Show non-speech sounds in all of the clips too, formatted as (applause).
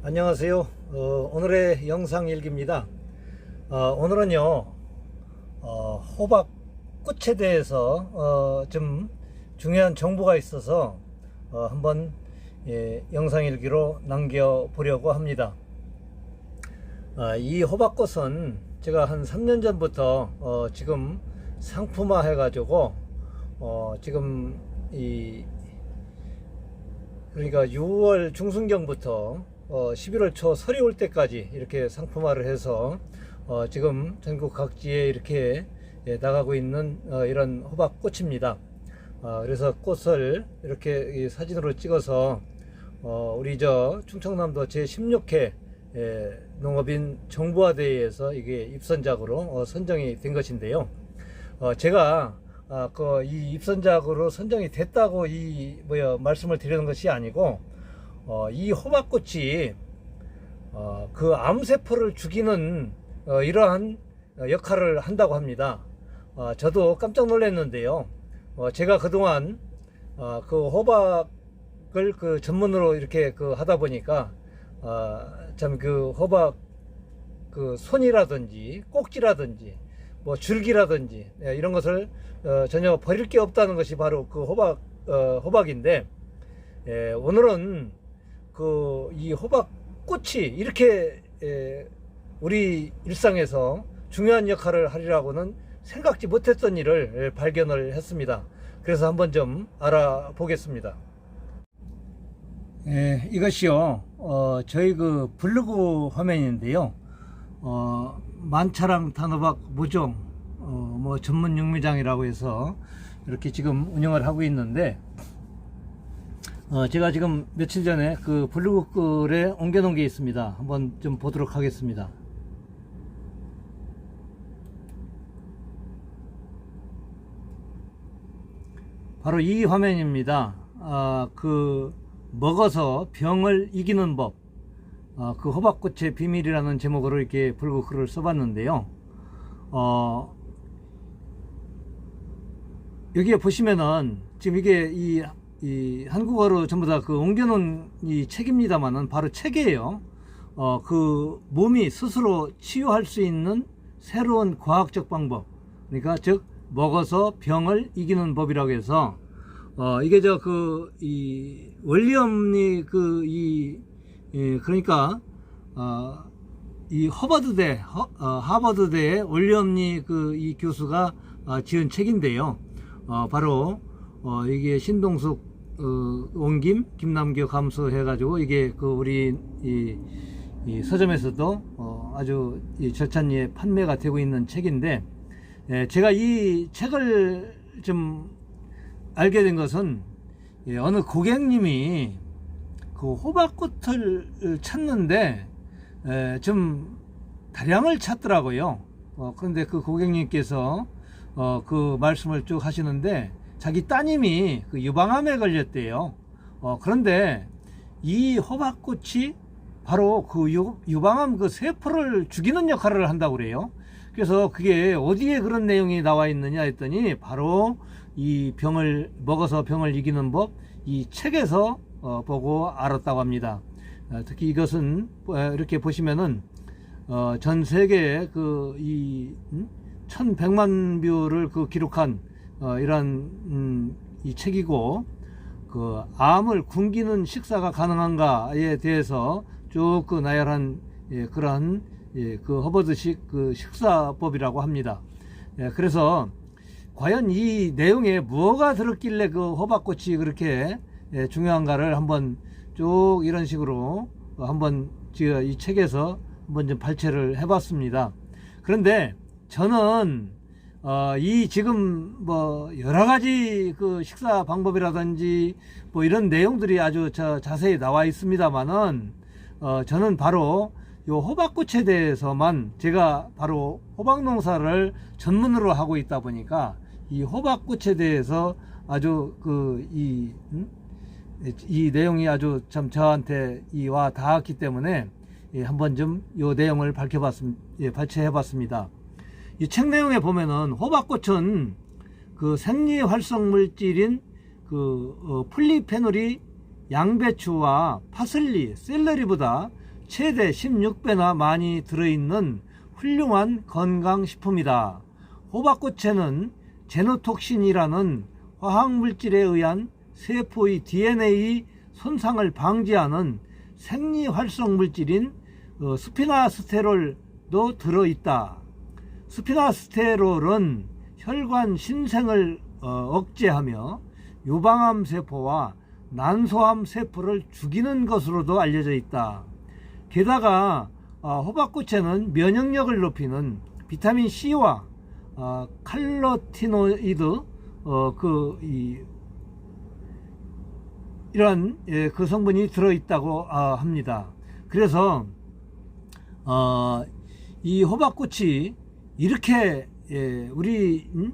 안녕하세요. 어, 오늘의 영상 일기입니다. 어, 오늘은요, 어, 호박 꽃에 대해서 어, 좀 중요한 정보가 있어서 어, 한번 예, 영상 일기로 남겨 보려고 합니다. 아, 이 호박꽃은 제가 한 3년 전부터 어, 지금 상품화 해 가지고 어, 지금 이 그러니까 6월 중순경부터 어, 11월 초 설이 올 때까지 이렇게 상품화를 해서 어, 지금 전국 각지에 이렇게 예, 나가고 있는 어, 이런 호박꽃입니다. 어, 그래서 꽃을 이렇게 이 사진으로 찍어서 어, 우리 저 충청남도 제16회 예, 농업인 정부화대회에서 이게 입선작으로 어, 선정이 된 것인데요. 어, 제가 아, 그, 이 입선작으로 선정이 됐다고 이, 뭐야, 말씀을 드리는 것이 아니고, 어, 이 호박꽃이, 어, 그 암세포를 죽이는, 어, 이러한 어, 역할을 한다고 합니다. 어, 저도 깜짝 놀랐는데요. 어, 제가 그동안, 어, 그 호박을 그 전문으로 이렇게 그 하다 보니까, 어, 참그 호박 그 손이라든지 꼭지라든지 뭐 줄기라든지 예, 이런 것을 어, 전혀 버릴 게 없다는 것이 바로 그 호박 어, 호박인데 예, 오늘은 그 이 호박 꽃이 이렇게 예, 우리 일상에서 중요한 역할을 하리라고는 생각지 못했던 일을 예, 발견을 했습니다. 그래서 한번 좀 알아보겠습니다. 예, 이것이요, 어, 저희 그 블로그 화면인데요. 어, 만차랑 단호박 모종, 어, 뭐 전문 육미장이라고 해서 이렇게 지금 운영을 하고 있는데, 어, 제가 지금 며칠 전에 그 블로그 글에 옮겨놓은 게 있습니다. 한번 좀 보도록 하겠습니다. 바로 이 화면입니다. 아, 그 먹어서 병을 이기는 법, 아, 그 호박꽃의 비밀이라는 제목으로 이렇게 블로그 글을 써봤는데요. 어, 여기에 보시면은 지금 이게 이, 이 한국어로 전부 다 그 옮겨놓은 이 책입니다만은 바로 책이에요. 어, 그 몸이 스스로 치유할 수 있는 새로운 과학적 방법. 그러니까 즉 먹어서 병을 이기는 법이라고 해서 어, 이게 저 그 이 원리엄니 그이 예, 그러니까 어, 이 허버드대 허, 어, 하버드대의 원리엄니 그이 교수가 어, 지은 책인데요. 어, 바로 어, 이게 신동숙 어, 원김 김남규 감수 해가지고 이게 그 우리 이, 이 서점에서도 어, 아주 이 절찬리에 판매가 되고 있는 책인데 예, 제가 이 책을 좀 알게 된 것은 예, 어느 고객님이 그 호박꽃을 찾는데 에, 좀 다량을 찾더라고요. 어, 그런데 그 고객님께서 어, 그 말씀을 쭉 하시는데 자기 따님이 그 유방암에 걸렸대요. 어, 그런데 이 호박꽃이 바로 그 유, 유방암 그 세포를 죽이는 역할을 한다고 그래요. 그래서 그게 어디에 그런 내용이 나와 있느냐 했더니 바로 이 병을 먹어서 병을 이기는 법 이 책에서 어, 보고 알았다고 합니다. 어, 특히 이것은 어, 이렇게 보시면은 어, 전 세계에 그이 음? 1100만 뷰를 그 기록한 어, 이런 음, 이 책이고 그 암을 굶기는 식사가 가능한가에 대해서 쭉 그 나열한 예, 그러한 예, 그 허버드식 그 식사법이라고 합니다. 예, 그래서 과연 이 내용에 뭐가 들었길래 그 호박꽃이 그렇게 예, 중요한가를 한번 쭉 이런 식으로 한번 제가 이 책에서 한번 좀 발췌를 해봤습니다. 그런데 저는 어, 이 지금 뭐 여러 가지 그 식사 방법이라든지 뭐 이런 내용들이 아주 저 자세히 나와 있습니다만은 어, 저는 바로 요 호박꽃에 대해서만 제가 바로 호박 농사를 전문으로 하고 있다 보니까 이 호박꽃에 대해서 아주 그이 음? 이 내용이 아주 참 저한테 이와 닿았기 때문에 예, 한번 좀이 내용을 밝혀봤습 예, 발췌해봤습니다. 이 책 내용에 보면은 호박꽃은 그 생리 활성 물질인 그 어, 플리페놀이 양배추와 파슬리, 샐러리보다 최대 16배나 많이 들어있는 훌륭한 건강식품이다. 호박꽃에는 제노톡신이라는 화학물질에 의한 세포의 DNA 손상을 방지하는 생리활성 물질인 어, 스피나스테롤도 들어있다. 스피나스테롤은 혈관 신생을 어, 억제하며 유방암 세포와 난소암 세포를 죽이는 것으로도 알려져 있다. 게다가 어, 호박꽃에는 면역력을 높이는 비타민 C와 어, 칼로티노이드 어, 그 이, 이런 예, 그 성분이 들어 있다고 아, 합니다. 그래서 어, 이 호박꽃이 이렇게 예, 우리 음?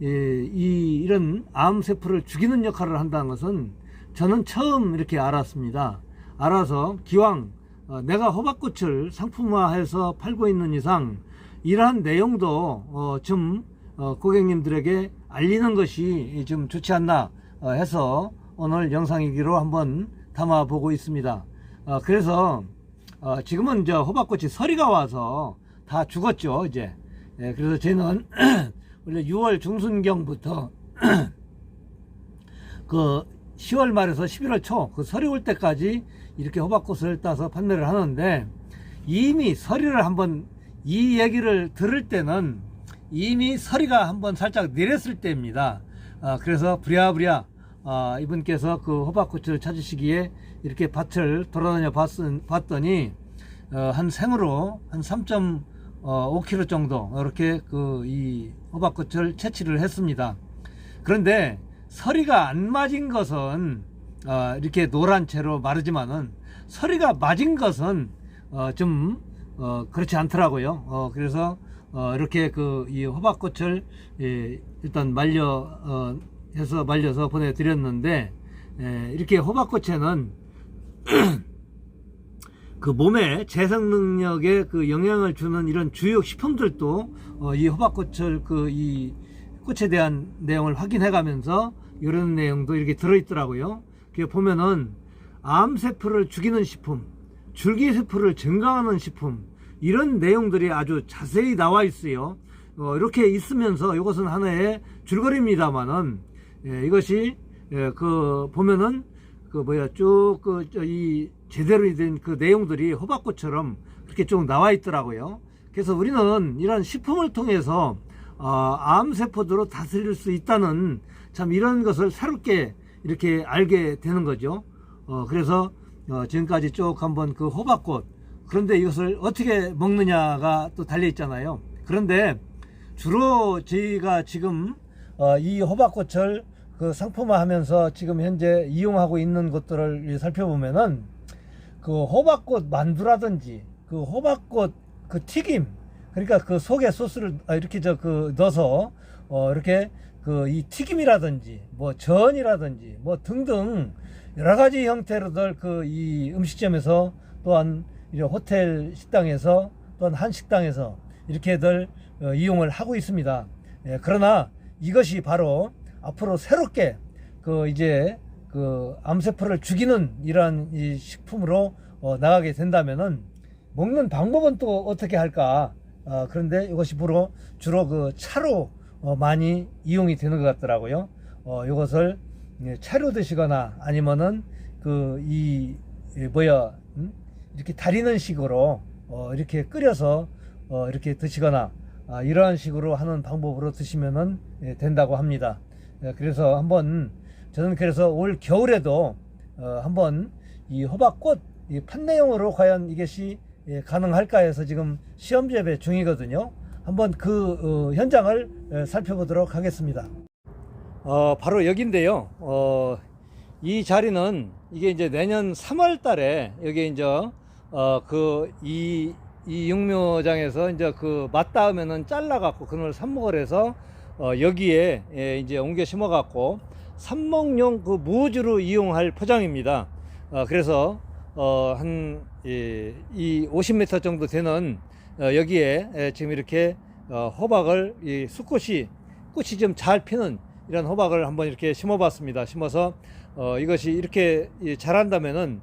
예, 이 이런 암 세포를 죽이는 역할을 한다는 것은 저는 처음 이렇게 알았습니다. 알아서 기왕 어, 내가 호박꽃을 상품화해서 팔고 있는 이상 이러한 내용도 어, 좀 어, 고객님들에게 알리는 것이 좀 좋지 않나 어, 해서 오늘 영상이기로 한번 담아보고 있습니다. 어, 그래서 어, 지금은 저 호박꽃이 서리가 와서 다 죽었죠 이제. 예, 그래서 저는 (clears throat) 원래 6월 중순경부터 (clears throat) 그 10월 말에서 11월 초 그 서리 올 때까지 이렇게 호박꽃을 따서 판매를 하는데 이미 서리를 한번 이 얘기를 들을 때는 이미 서리가 한번 살짝 내렸을 때입니다. 아, 그래서 부랴부랴 아, 이분께서 그 호박꽃을 찾으시기에 이렇게 밭을 돌아다녀 봤, 봤더니 어, 한 생으로 한 3.5kg 정도 이렇게 그 이 호박꽃을 채취를 했습니다. 그런데 서리가 안 맞은 것은 어, 이렇게 노란 채로 마르지만은 서리가 맞은 것은 어, 좀 어, 그렇지 않더라고요. 어, 그래서 어, 이렇게 그 이 호박꽃을 예, 일단 말려 어, 해서 말려서 보내드렸는데 예, 이렇게 호박꽃에는 (clears throat) (clears throat) 그 몸에 재생 능력에 그 영향을 주는 이런 주요 식품들도 어, 이 호박꽃을 그 이 꽃에 대한 내용을 확인해 가면서 이런 내용도 이렇게 들어있더라고요. 그 보면은 암세포를 죽이는 식품, 줄기세포를 증강하는 식품 이런 내용들이 아주 자세히 나와 있어요. 어, 이렇게 있으면서 이것은 하나의 줄거리입니다만은 예, 이것이 예, 그 보면은 그 뭐야 쭉그이 제대로 된 그 내용들이 호박꽃처럼 그렇게 쭉 나와 있더라고요. 그래서 우리는 이런 식품을 통해서 어, 암 세포들로 다스릴 수 있다는 참 이런 것을 새롭게 이렇게 알게 되는 거죠. 어, 그래서 어, 지금까지 쭉 한번 그 호박꽃 그런데 이것을 어떻게 먹느냐가 또 달려 있잖아요. 그런데 주로 저희가 지금 어, 이 호박꽃을 그 상품화하면서 지금 현재 이용하고 있는 것들을 살펴보면은 그 호박꽃 만두라든지 그 호박꽃 그 튀김 그러니까 그 속에 소스를 아, 이렇게 저 그 넣어서 어 이렇게 그 이 튀김이라든지 뭐 전이라든지 뭐 등등 여러 가지 형태로들 그 이 음식점에서 또한 이제 호텔 식당에서 또한 한식당에서 이렇게들 어, 이용을 하고 있습니다. 예, 그러나 이것이 바로 앞으로 새롭게 그 이제 그 암세포를 죽이는 이러한 이 식품으로 어, 나가게 된다면은 먹는 방법은 또 어떻게 할까? 어, 그런데 이것이 주로 주로 그 차로 어, 많이 이용이 되는 것 같더라고요. 어, 이것을 예, 차로 드시거나 아니면은 그 이 뭐야 음? 이렇게 다리는 식으로 어, 이렇게 끓여서 어, 이렇게 드시거나 아, 이러한 식으로 하는 방법으로 드시면은 예, 된다고 합니다. 예, 그래서 한번 저는 그래서 올 겨울에도 어, 한번 이 호박꽃 이 판매용으로 과연 이것이 예, 가능할까 해서 지금 시험 재배 중이거든요. 한번 그 어, 현장을 예, 살펴보도록 하겠습니다. 어, 바로 여기인데요. 어, 이 자리는 이게 이제 내년 3월 달에 여기 이제 어, 그 이, 이 육묘장에서 이제 그 맞닿으면은 잘라갖고 그걸 삽목을 해서 어, 여기에 예, 이제 옮겨 심어갖고 삽목용 그 무주로 이용할 포장입니다. 어, 그래서 어, 한, 이, 이 50m 정도 되는 어, 여기에 예, 지금 이렇게 어, 호박을 이 수꽃이 꽃이 좀 잘 피는 이런 호박을 한번 이렇게 심어봤습니다. 심어서 어, 이것이 이렇게 이 자란다면은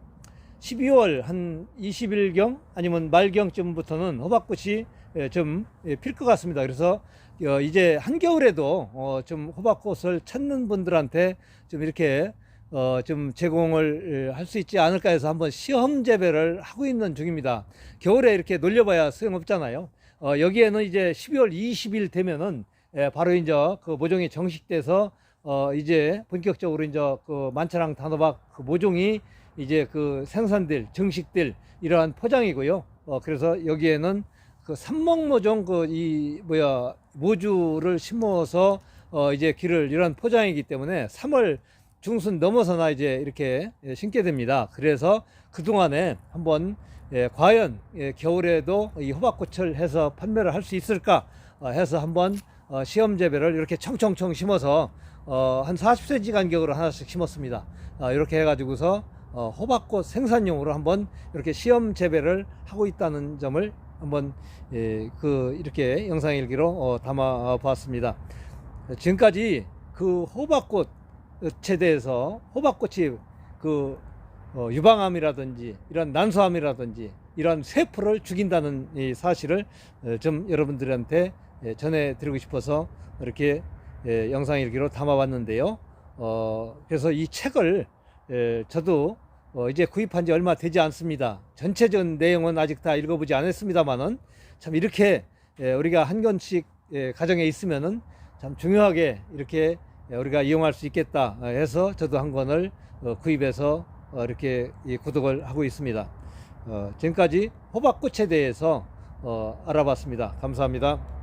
12월 한 20일경 아니면 말경쯤부터는 호박꽃이 예, 좀필 것 같습니다. 그래서 어, 이제 한겨울에도 어, 좀 호박꽃을 찾는 분들한테 좀 이렇게 어, 좀 제공을 할 수 있지 않을까 해서 한번 시험 재배를 하고 있는 중입니다. 겨울에 이렇게 놀려봐야 소용없잖아요. 어, 여기에는 이제 12월 20일 되면은 예, 바로 이제 그 모종이 정식돼서 어, 이제 본격적으로 이제 그 만차랑 단호박 그 모종이 이제 그 생산될 정식될 이러한 포장이고요. 어, 그래서 여기에는 그 삼목모종 그 이 뭐야 모주를 심어서 어, 이제 길을 이런 포장이기 때문에 3월 중순 넘어서나 이제 이렇게 예, 심게 됩니다. 그래서 그 동안에 한번 예, 과연 예, 겨울에도 이 호박꽃을 해서 판매를 할 수 있을까 어, 해서 한번 어, 시험 재배를 이렇게 청청청 심어서 어, 한 40cm 간격으로 하나씩 심었습니다. 어, 이렇게 해가지고서 어, 호박꽃 생산용으로 한번 이렇게 시험 재배를 하고 있다는 점을 한번 예, 그 이렇게 영상 일기로 어, 담아 보았습니다. 지금까지 그 호박꽃에 대해서 호박꽃이 그 어, 유방암이라든지 이런 난소암이라든지 이런 세포를 죽인다는 이 사실을 어, 좀 여러분들한테 예, 전해드리고 싶어서 이렇게 예, 영상 일기로 담아봤는데요. 어, 그래서 이 책을 예, 저도 어, 이제 구입한 지 얼마 되지 않습니다. 전체적인 내용은 아직 다 읽어보지 않았습니다만은 참 이렇게 예, 우리가 한 권씩 예, 가정에 있으면은 참 중요하게 이렇게 예, 우리가 이용할 수 있겠다 어, 해서 저도 한 권을 어, 구입해서 어, 이렇게 이 구독을 하고 있습니다. 어, 지금까지 호박꽃에 대해서 어, 알아봤습니다. 감사합니다.